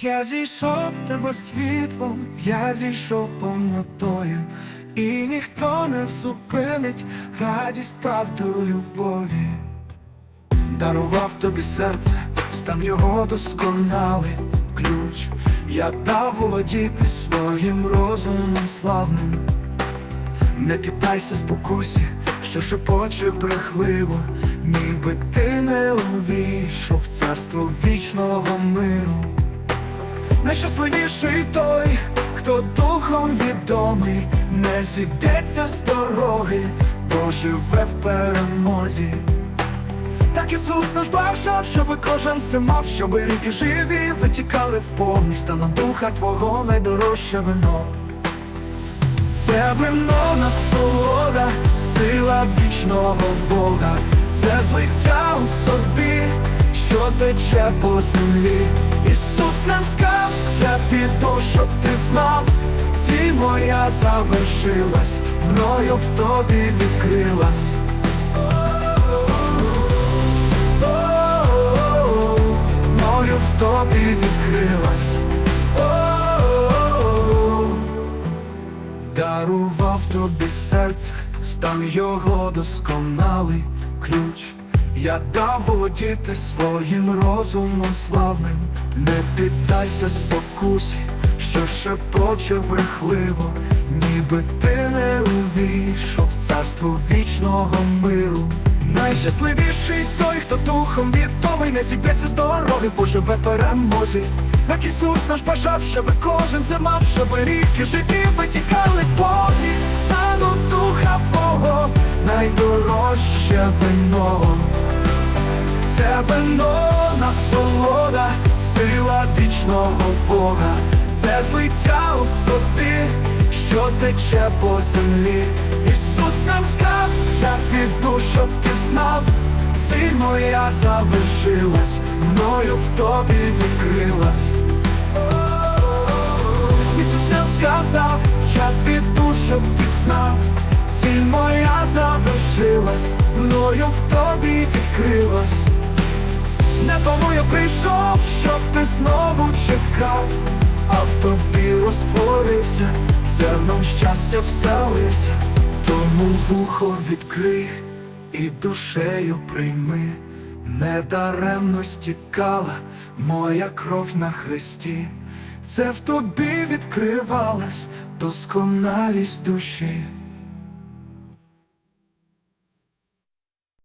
Я зійшов тебе світлом, я зійшов повнотою, і ніхто не зупинить радість, правду, любові. Дарував тобі серце, стан його досконалий ключ. Я дав володіти своїм розумом славним. Не китайся спокусі, що шепоче брехливо, ніби ти не увійшов в царство вічного миру. Найщасливіший той, хто духом відомий, не зіб'ється з дороги, бо живе в перемозі. Так Ісус наш бажав, щоби кожен це мав, щоби ріки живі витікали в повність, та на духа Твого найдорожче вино. Це вино насолода, сила вічного Бога, це злиття у собі, що тече по землі. Ісус нам сказав, я піду, щоб ти знав, ціль моя завершилась, мною в тобі відкрилась. Мною в тобі відкрилась. Дарував тобі серце, стан його досконалий ключ. Я дав володіти своїм розумом славним, не піддайся спокусі, що шепоче брехливо, ніби ти не увійшов царство вічного миру. Найщасливіший той, хто духом відомий, не зіб'ється з дороги, бо живе перемозі. Як Ісус наш бажав, щоби кожен це щоби ріки живі витікали повні стану духа Твого, найдорожче вино. Це вино насолода, сила вічного Бога, це злиття у собі, що тече по землі. Ісус нам сказав, я піду, щоб ти знав, ціль моя завершилась, мною в тобі відкрилась. Ісус нам сказав, я піду, щоб ти знав, ціль моя завершилась, мною в тобі відкрилась. Не тому я прийшов, щоб ти знову чекав, а в тобі розтворився, зерном щастя вселився, тому вухо відкрий і душею прийми, недаремно стікала моя кров на хресті, це в тобі відкривалась досконалість душі.